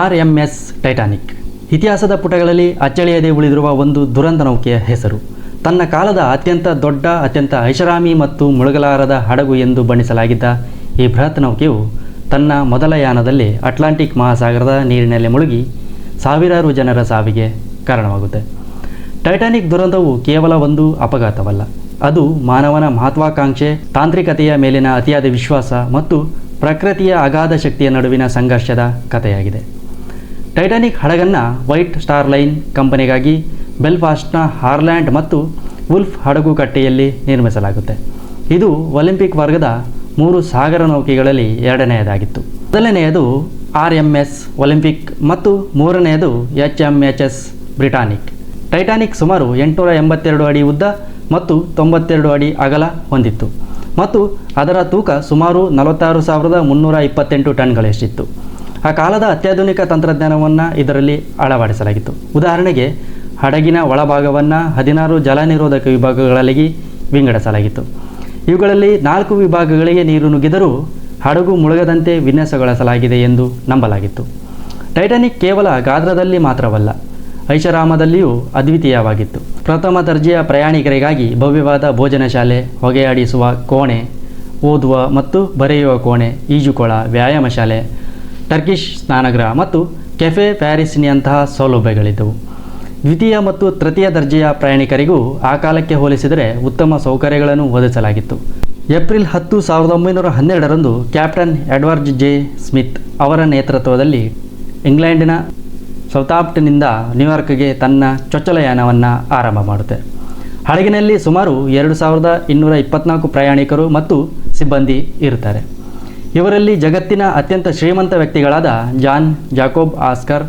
R M S Titanic. ಇತಿಹಾಸದ ಪುಟಗಳಲ್ಲಿ ಅಚ್ಚಳಿಯದೆ ಉಳಿದಿರುವ ಒಂದು ದುರಂತ ನೌಕೆಯ ಹೆಸರು. ತನ್ನ ಕಾಲದ ಅತ್ಯಂತ ದೊಡ್ಡ, ಅತ್ಯಂತ ಐಷಾರಾಮಿ ಮತ್ತು ಮುಳುಗಲಾರದ ಹಡಗು ಎಂದು ಬಣ್ಣಿಸಲಾಗಿದ್ದ ಈ ಬೃಹತ್ ನೌಕೆಯು ತನ್ನ ಮೊದಲ ಯಾನದಲ್ಲಿ ಅಟ್ಲಾಂಟಿಕ್ ಮಹಾಸಾಗರದ ನೀರಿನಲ್ಲಿ ಮುಳುಗಿ ಸಾವಿರಾರು ಜನರ ಸಾವಿಗೆ ಕಾರಣವಾಗುತ್ತೆ. ಟೈಟಾನಿಕ್ ದುರಂತವು ಕೇವಲ ಒಂದು ಅಪಘಾತವಲ್ಲ, ಅದು ಮಾನವನ ಮಹತ್ವಾಕಾಂಕ್ಷೆ ತಾಂತ್ರಿಕತೆಯ ಮೇಲಿನ ಅತಿಯಾದ ವಿಶ್ವಾಸ ಮತ್ತು ಪ್ರಕೃತಿಯ ಅಗಾಧ ಶಕ್ತಿಯ ನಡುವಿನ ಸಂಘರ್ಷದ ಕಥೆಯಾಗಿದೆ. ಟೈಟಾನಿಕ್ ಹಡಗನ್ನು ವೈಟ್ ಸ್ಟಾರ್ ಲೈನ್ ಕಂಪನಿಗಾಗಿ ಬೆಲ್ಫಾಸ್ಟ್ನ ಹಾರ್ಲ್ಯಾಂಡ್ ಮತ್ತು ವುಲ್ಫ್ ಹಡಗು ಕಟ್ಟೆಯಲ್ಲಿ ನಿರ್ಮಿಸಲಾಗುತ್ತೆ. ಇದು ಒಲಿಂಪಿಕ್ ವರ್ಗದ ಮೂರು ಸಾಗರ ನೌಕೆಗಳಲ್ಲಿ ಎರಡನೆಯದಾಗಿತ್ತು. ಮೊದಲನೆಯದು ಆರ್ ಎಂ ಎಸ್ ಒಲಿಂಪಿಕ್ ಮತ್ತು ಮೂರನೆಯದು H M H S Britannic. Titanic ಸುಮಾರು ಎಂಟುನೂರ ಎಂಬತ್ತೆರಡು ಅಡಿ ಉದ್ದ ಮತ್ತು ತೊಂಬತ್ತೆರಡು ಅಡಿ ಅಗಲ ಹೊಂದಿತ್ತು. ಮತ್ತು ಅದರ ತೂಕ ಸುಮಾರು ನಲವತ್ತಾರು ಸಾವಿರದ ಮುನ್ನೂರ ಇಪ್ಪತ್ತೆಂಟು ಟನ್ಗಳಷ್ಟಿತ್ತು. ಆ ಕಾಲದ ಅತ್ಯಾಧುನಿಕ ತಂತ್ರಜ್ಞಾನವನ್ನು ಇದರಲ್ಲಿ ಅಳವಡಿಸಲಾಗಿತ್ತು. ಉದಾಹರಣೆಗೆ, ಹಡಗಿನ ಒಳಭಾಗವನ್ನು ಹದಿನಾರು ಜಲನಿರೋಧಕ ವಿಭಾಗಗಳಲ್ಲಿ ವಿಂಗಡಿಸಲಾಗಿತ್ತು. ಇವುಗಳಲ್ಲಿ ನಾಲ್ಕು ವಿಭಾಗಗಳಿಗೆ ನೀರು ನುಗ್ಗಿದರೂ ಹಡಗು ಮುಳುಗದಂತೆ ವಿನ್ಯಾಸಗೊಳಿಸಲಾಗಿದೆ ಎಂದು ನಂಬಲಾಗಿತ್ತು. ಟೈಟಾನಿಕ್ ಕೇವಲ ಗಾತ್ರದಲ್ಲಿ ಮಾತ್ರವಲ್ಲ, ಐಷಾರಾಮದಲ್ಲಿಯೂ ಅದ್ವಿತೀಯವಾಗಿತ್ತು. ಪ್ರಥಮ ದರ್ಜೆಯ ಪ್ರಯಾಣಿಕರಿಗಾಗಿ ಭವ್ಯವಾದ ಭೋಜನ ಶಾಲೆ, ಹೊಗೆಯಾಡಿಸುವ ಕೋಣೆ, ಓದುವ ಮತ್ತು ಬರೆಯುವ ಕೋಣೆ, ಈಜುಕೊಳ, ವ್ಯಾಯಾಮ ಶಾಲೆ, ಟರ್ಕಿಶ್ ಸ್ನಾನಗೃಹ ಮತ್ತು ಕೆಫೆ ಪ್ಯಾರಿಸ್ನಿಯಂತಹ ಸೌಲಭ್ಯಗಳಿದ್ದವು. ದ್ವಿತೀಯ ಮತ್ತು ತೃತೀಯ ದರ್ಜೆಯ ಪ್ರಯಾಣಿಕರಿಗೂ ಆ ಕಾಲಕ್ಕೆ ಹೋಲಿಸಿದರೆ ಉತ್ತಮ ಸೌಕರ್ಯಗಳನ್ನು ಒದಗಿಸಲಾಗಿತ್ತು. ಏಪ್ರಿಲ್ ಹತ್ತು ಸಾವಿರದ ಒಂಬೈನೂರ ಹನ್ನೆರಡರಂದು ಕ್ಯಾಪ್ಟನ್ ಎಡ್ವರ್ಡ್ ಜೆ. ಸ್ಮಿತ್ ಅವರ ನೇತೃತ್ವದಲ್ಲಿ ಇಂಗ್ಲೆಂಡಿನ ಸೌತಾಪ್ಟ್ನಿಂದ ನ್ಯೂಯಾರ್ಕ್ಗೆ ತನ್ನ ಚೊಚ್ಚಲ ಯಾನವನ್ನು ಆರಂಭ ಮಾಡುತ್ತೆ. ಹಡಗಿನಲ್ಲಿ ಸುಮಾರು ಎರಡು ಸಾವಿರದ ಇನ್ನೂರ ಇಪ್ಪತ್ನಾಲ್ಕು ಪ್ರಯಾಣಿಕರು ಮತ್ತು ಸಿಬ್ಬಂದಿ ಇರುತ್ತಾರೆ. ಇವರಲ್ಲಿ ಜಗತ್ತಿನ ಅತ್ಯಂತ ಶ್ರೀಮಂತ ವ್ಯಕ್ತಿಗಳಾದ John Jacob Astor,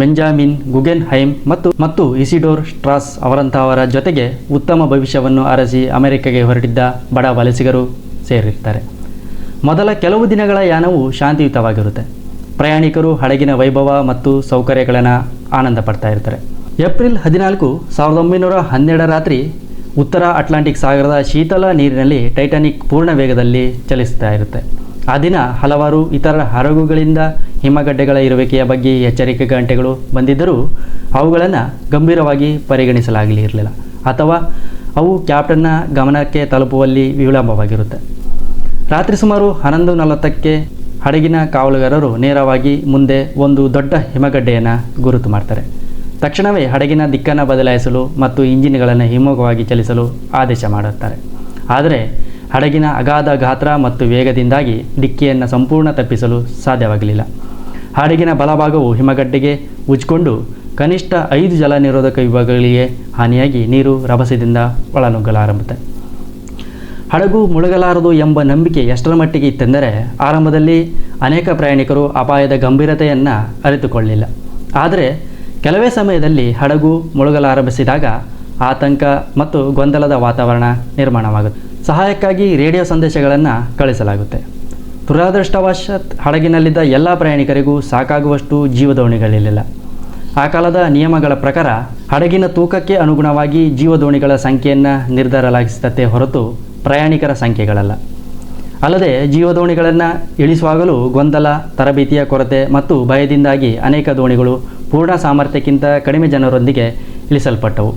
Benjamin Guggenheim ಮತ್ತು ಮತ್ತು ಇಸಿಡೋರ್ ಸ್ಟ್ರಾಸ್ ಅವರಂತಹವರ ಜೊತೆಗೆ ಉತ್ತಮ ಭವಿಷ್ಯವನ್ನು ಅರಸಿ ಅಮೆರಿಕಗೆ ಹೊರಟಿದ್ದ ಬಡ ವಲಸಿಗರು ಸೇರಿರ್ತಾರೆ. ಮೊದಲ ಕೆಲವು ದಿನಗಳ ಯಾನವು ಶಾಂತಿಯುತವಾಗಿರುತ್ತೆ. ಪ್ರಯಾಣಿಕರು ಹಡಗಿನ ವೈಭವ ಮತ್ತು ಸೌಕರ್ಯಗಳನ್ನು ಆನಂದ ಪಡ್ತಾ ಇರ್ತಾರೆ. ಏಪ್ರಿಲ್ ಹದಿನಾಲ್ಕು, ಸಾವಿರದ ಒಂಬೈನೂರ ಹನ್ನೆರಡರ ರಾತ್ರಿ ಉತ್ತರ ಅಟ್ಲಾಂಟಿಕ್ ಸಾಗರದ ಶೀತಲ ನೀರಿನಲ್ಲಿ ಟೈಟಾನಿಕ್ ಪೂರ್ಣ ವೇಗದಲ್ಲಿ ಚಲಿಸ್ತಾ ಇರುತ್ತೆ. ಆ ದಿನ ಹಲವಾರು ಇತರ ಹರಗುಗಳಿಂದ ಹಿಮಗಡ್ಡೆಗಳ ಇರುವಿಕೆಯ ಬಗ್ಗೆ ಎಚ್ಚರಿಕೆ ಗಂಟೆಗಳು ಬಂದಿದ್ದರೂ ಅವುಗಳನ್ನು ಗಂಭೀರವಾಗಿ ಪರಿಗಣಿಸಲಾಗಲಿರಲಿಲ್ಲ ಅಥವಾ ಅವು ಕ್ಯಾಪ್ಟನ್ನ ಗಮನಕ್ಕೆ ತಲುಪುವಲ್ಲಿ ವಿಳಂಬವಾಗಿರುತ್ತೆ. ರಾತ್ರಿ ಸುಮಾರು ಹನ್ನೊಂದು ನಲವತ್ತಕ್ಕೆ ಹಡಗಿನ ಕಾವಲುಗಾರರು ನೇರವಾಗಿ ಮುಂದೆ ಒಂದು ದೊಡ್ಡ ಹಿಮಗಡ್ಡೆಯನ್ನು ಗುರುತು ಮಾಡ್ತಾರೆ. ತಕ್ಷಣವೇ ಹಡಗಿನ ದಿಕ್ಕನ್ನು ಬದಲಾಯಿಸಲು ಮತ್ತು ಇಂಜಿನ್ಗಳನ್ನು ಹಿಮ್ಮುಖವಾಗಿ ಚಲಿಸಲು ಆದೇಶ ಮಾಡುತ್ತಾರೆ. ಆದರೆ ಹಡಗಿನ ಅಗಾಧ ಗಾತ್ರ ಮತ್ತು ವೇಗದಿಂದಾಗಿ ಡಿಕ್ಕಿಯನ್ನು ಸಂಪೂರ್ಣ ತಪ್ಪಿಸಲು ಸಾಧ್ಯವಾಗಲಿಲ್ಲ. ಹಡಗಿನ ಬಲಭಾಗವು ಹಿಮಗಡ್ಡೆಗೆ ಉಜ್ಕೊಂಡು ಕನಿಷ್ಠ ಐದು ಜಲ ನಿರೋಧಕ ವಿಭಾಗಗಳಿಗೆ ಹಾನಿಯಾಗಿ ನೀರು ರಭಸದಿಂದ ಒಳನುಗ್ಗಲಾರಂಭುತ್ತೆ. ಹಡಗು ಮುಳುಗಲಾರದು ಎಂಬ ನಂಬಿಕೆ ಎಷ್ಟರ ಮಟ್ಟಿಗೆ ಇತ್ತೆಂದರೆ ಆರಂಭದಲ್ಲಿ ಅನೇಕ ಪ್ರಯಾಣಿಕರು ಅಪಾಯದ ಗಂಭೀರತೆಯನ್ನು ಅರಿತುಕೊಳ್ಳಿಲ್ಲ. ಆದರೆ ಕೆಲವೇ ಸಮಯದಲ್ಲಿ ಹಡಗು ಮುಳುಗಲಾರಂಭಿಸಿದಾಗ ಆತಂಕ ಮತ್ತು ಗೊಂದಲದ ವಾತಾವರಣ ನಿರ್ಮಾಣವಾಗುತ್ತೆ. ಸಹಾಯಕ್ಕಾಗಿ ರೇಡಿಯೋ ಸಂದೇಶಗಳನ್ನು ಕಳಿಸಲಾಗುತ್ತೆ. ದುರಾದೃಷ್ಟವಶಾತ್ ಹಡಗಿನಲ್ಲಿದ್ದ ಎಲ್ಲ ಪ್ರಯಾಣಿಕರಿಗೂ ಸಾಕಾಗುವಷ್ಟು ಜೀವದೋಣಿಗಳಿರಲಿಲ್ಲ. ಆ ಕಾಲದ ನಿಯಮಗಳ ಪ್ರಕಾರ ಹಡಗಿನ ತೂಕಕ್ಕೆ ಅನುಗುಣವಾಗಿ ಜೀವದೋಣಿಗಳ ಸಂಖ್ಯೆಯನ್ನು ನಿರ್ಧರಿಸಲಾಗಿಸುತ್ತೆ ಹೊರತು ಪ್ರಯಾಣಿಕರ ಸಂಖ್ಯೆಗಳಲ್ಲ. ಅಲ್ಲದೆ ಜೀವದೋಣಿಗಳನ್ನು ಇಳಿಸುವಾಗಲೂ ಗೊಂದಲ, ತರಬೇತಿಯ ಕೊರತೆ ಮತ್ತು ಭಯದಿಂದಾಗಿ ಅನೇಕ ದೋಣಿಗಳು ಪೂರ್ಣ ಸಾಮರ್ಥ್ಯಕ್ಕಿಂತ ಕಡಿಮೆ ಜನರೊಂದಿಗೆ ಇಳಿಸಲ್ಪಟ್ಟವು.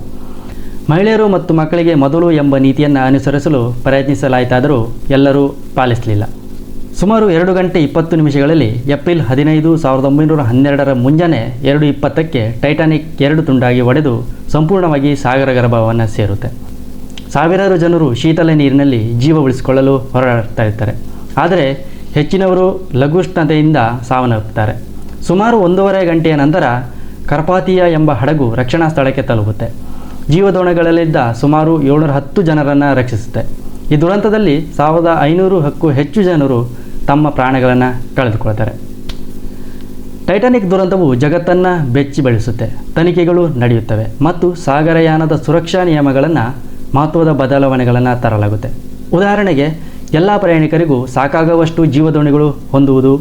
ಮಹಿಳೆಯರು ಮತ್ತು ಮಕ್ಕಳಿಗೆ ಮೊದಲು ಎಂಬ ನೀತಿಯನ್ನು ಅನುಸರಿಸಲು ಪ್ರಯತ್ನಿಸಲಾಯಿತಾದರೂ ಎಲ್ಲರೂ ಪಾಲಿಸಲಿಲ್ಲ. ಸುಮಾರು ಎರಡು ಗಂಟೆ ಇಪ್ಪತ್ತು ನಿಮಿಷಗಳಲ್ಲಿ ಏಪ್ರಿಲ್ ಹದಿನೈದು ಸಾವಿರದ ಒಂಬೈನೂರ ಹನ್ನೆರಡರ ಮುಂಜಾನೆ ಎರಡು ಇಪ್ಪತ್ತಕ್ಕೆ ಟೈಟಾನಿಕ್ ಎರಡು ತುಂಡಾಗಿ ಒಡೆದು ಸಂಪೂರ್ಣವಾಗಿ ಸಾಗರ ಗರ್ಭವನ್ನು ಸೇರುತ್ತೆ. ಸಾವಿರಾರು ಜನರು ಶೀತಲ ನೀರಿನಲ್ಲಿ ಜೀವ ಉಳಿಸಿಕೊಳ್ಳಲು ಹೊರಡ್ತಾ ಇರ್ತಾರೆ ಆದರೆ ಹೆಚ್ಚಿನವರು ಲಘುಷ್ಣತೆಯಿಂದ ಸಾವನ್ನಪ್ಪುತ್ತಾರೆ. ಸುಮಾರು ಒಂದೂವರೆ ಗಂಟೆಯ ನಂತರ ಕರ್ಪಾತಿಯ ಎಂಬ ಹಡಗು ರಕ್ಷಣಾ ಸ್ಥಳಕ್ಕೆ ತಲುಪುತ್ತೆ. ಜೀವದೋಣಗಳಲ್ಲಿದ್ದ ಸುಮಾರು ಏಳ್ನೂರ ಹತ್ತು ಜನರನ್ನು ರಕ್ಷಿಸುತ್ತೆ. ಈ ದುರಂತದಲ್ಲಿ ಸಾವಿರದ ಐನೂರು ಹಕ್ಕು ಹೆಚ್ಚು ಜನರು ತಮ್ಮ ಪ್ರಾಣಗಳನ್ನು ಕಳೆದುಕೊಳ್ತಾರೆ. ಟೈಟಾನಿಕ್ ದುರಂತವು ಜಗತ್ತನ್ನು ಬೆಚ್ಚಿ ಬೆಳೆಸುತ್ತೆ ತನಿಖೆಗಳು ನಡೆಯುತ್ತವೆ ಮತ್ತು ಸಾಗರಯಾನದ ಸುರಕ್ಷಾ ನಿಯಮಗಳನ್ನು ಮಹತ್ವದ ಬದಲಾವಣೆಗಳನ್ನು ತರಲಾಗುತ್ತೆ. ಉದಾಹರಣೆಗೆ, ಎಲ್ಲ ಪ್ರಯಾಣಿಕರಿಗೂ ಸಾಕಾಗುವಷ್ಟು ಜೀವದೋಣಿಗಳು ಹೊಂದುವುದು,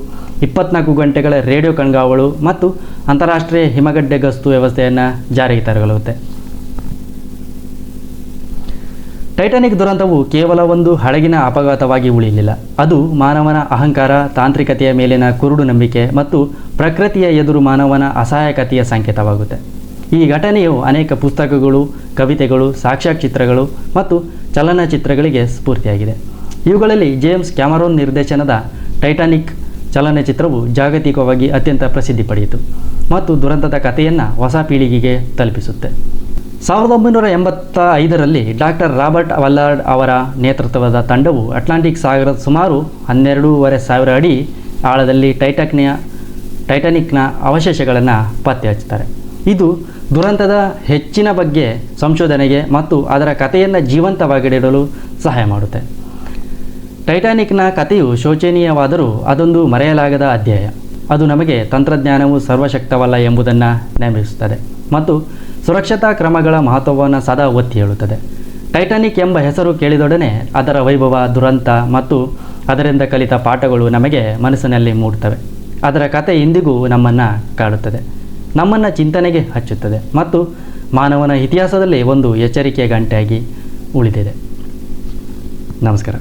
ಇಪ್ಪತ್ನಾಲ್ಕು ಗಂಟೆಗಳ ರೇಡಿಯೋ ಕಣ್ಗಾವಳು ಮತ್ತು ಅಂತಾರಾಷ್ಟ್ರೀಯ ಹಿಮಗಡ್ಡೆ ಗಸ್ತು ವ್ಯವಸ್ಥೆಯನ್ನು ಜಾರಿಗೆ ತರಲಾಗುತ್ತೆ. ಟೈಟಾನಿಕ್ ದುರಂತವು ಕೇವಲ ಒಂದು ಹಡಗಿನ ಅಪಘಾತವಾಗಿ ಉಳಿಯಲಿಲ್ಲ. ಅದು ಮಾನವನ ಅಹಂಕಾರ, ತಾಂತ್ರಿಕತೆಯ ಮೇಲಿನ ಕುರುಡು ನಂಬಿಕೆ ಮತ್ತು ಪ್ರಕೃತಿಯ ಎದುರು ಮಾನವನ ಅಸಹಾಯಕತೆಯ ಸಂಕೇತವಾಗುತ್ತೆ. ಈ ಘಟನೆಯು ಅನೇಕ ಪುಸ್ತಕಗಳು, ಕವಿತೆಗಳು, ಸಾಕ್ಷ್ಯಚಿತ್ರಗಳು ಮತ್ತು ಚಲನಚಿತ್ರಗಳಿಗೆ ಸ್ಫೂರ್ತಿಯಾಗಿದೆ. ಇವುಗಳಲ್ಲಿ ಜೇಮ್ಸ್ ಕ್ಯಾಮರೋನ್ ನಿರ್ದೇಶನದ ಟೈಟಾನಿಕ್ ಚಲನಚಿತ್ರವು ಜಾಗತಿಕವಾಗಿ ಅತ್ಯಂತ ಪ್ರಸಿದ್ಧಿ ಪಡೆಯಿತು ಮತ್ತು ದುರಂತದ ಕಥೆಯನ್ನು ಹೊಸ ಪೀಳಿಗೆಗೆ ತಲುಪಿಸುತ್ತೆ. ಸಾವಿರದ ಒಂಬೈನೂರ ಎಂಬತ್ತ ಐದರಲ್ಲಿ ಡಾಕ್ಟರ್ ರಾಬರ್ಟ್ ವಲ್ಲಾರ್ಡ್ ಅವರ ನೇತೃತ್ವದ ತಂಡವು ಅಟ್ಲಾಂಟಿಕ್ ಸಾಗರದ ಸುಮಾರು ಹನ್ನೆರಡೂವರೆ ಸಾವಿರ ಅಡಿ ಆಳದಲ್ಲಿ ಟೈಟಾಕ್ನಿಯ ಟೈಟಾನಿಕ್ನ ಅವಶೇಷಗಳನ್ನು ಪತ್ತೆ ಹಚ್ಚುತ್ತಾರೆ ಇದು ದುರಂತದ ಹೆಚ್ಚಿನ ಬಗ್ಗೆ ಸಂಶೋಧನೆಗೆ ಮತ್ತು ಅದರ ಕಥೆಯನ್ನು ಜೀವಂತವಾಗಿಡಲು ಸಹಾಯ ಮಾಡುತ್ತೆ. ಟೈಟಾನಿಕ್ನ ಕಥೆಯು ಶೋಚನೀಯವಾದರೂ ಅದೊಂದು ಮರೆಯಲಾಗದ ಅಧ್ಯಾಯ. ಅದು ನಮಗೆ ತಂತ್ರಜ್ಞಾನವು ಸರ್ವಶಕ್ತವಲ್ಲ ಎಂಬುದನ್ನು ನೆನಪಿಸುತ್ತದೆ ಮತ್ತು ಸುರಕ್ಷತಾ ಕ್ರಮಗಳ ಮಹತ್ವವನ್ನು ಸದಾ ಒತ್ತಿ ಹೇಳುತ್ತದೆ. ಟೈಟಾನಿಕ್ ಎಂಬ ಹೆಸರು ಕೇಳಿದೊಡನೆ ಅದರ ವೈಭವ, ದುರಂತ ಮತ್ತು ಅದರಿಂದ ಕಲಿತ ಪಾಠಗಳು ನಮಗೆ ಮನಸ್ಸಿನಲ್ಲಿ ಮೂಡುತ್ತವೆ. ಅದರ ಕತೆ ಇಂದಿಗೂ ನಮ್ಮನ್ನು ಕಾಡುತ್ತದೆ. ನಮ್ಮನ್ನು ಚಿಂತನೆಗೆ ಹಚ್ಚುತ್ತದೆ ಮತ್ತು ಮಾನವನ ಇತಿಹಾಸದಲ್ಲಿ ಒಂದು ಎಚ್ಚರಿಕೆಯ ಗಂಟೆಯಾಗಿ ಉಳಿದಿದೆ. ನಮಸ್ಕಾರ.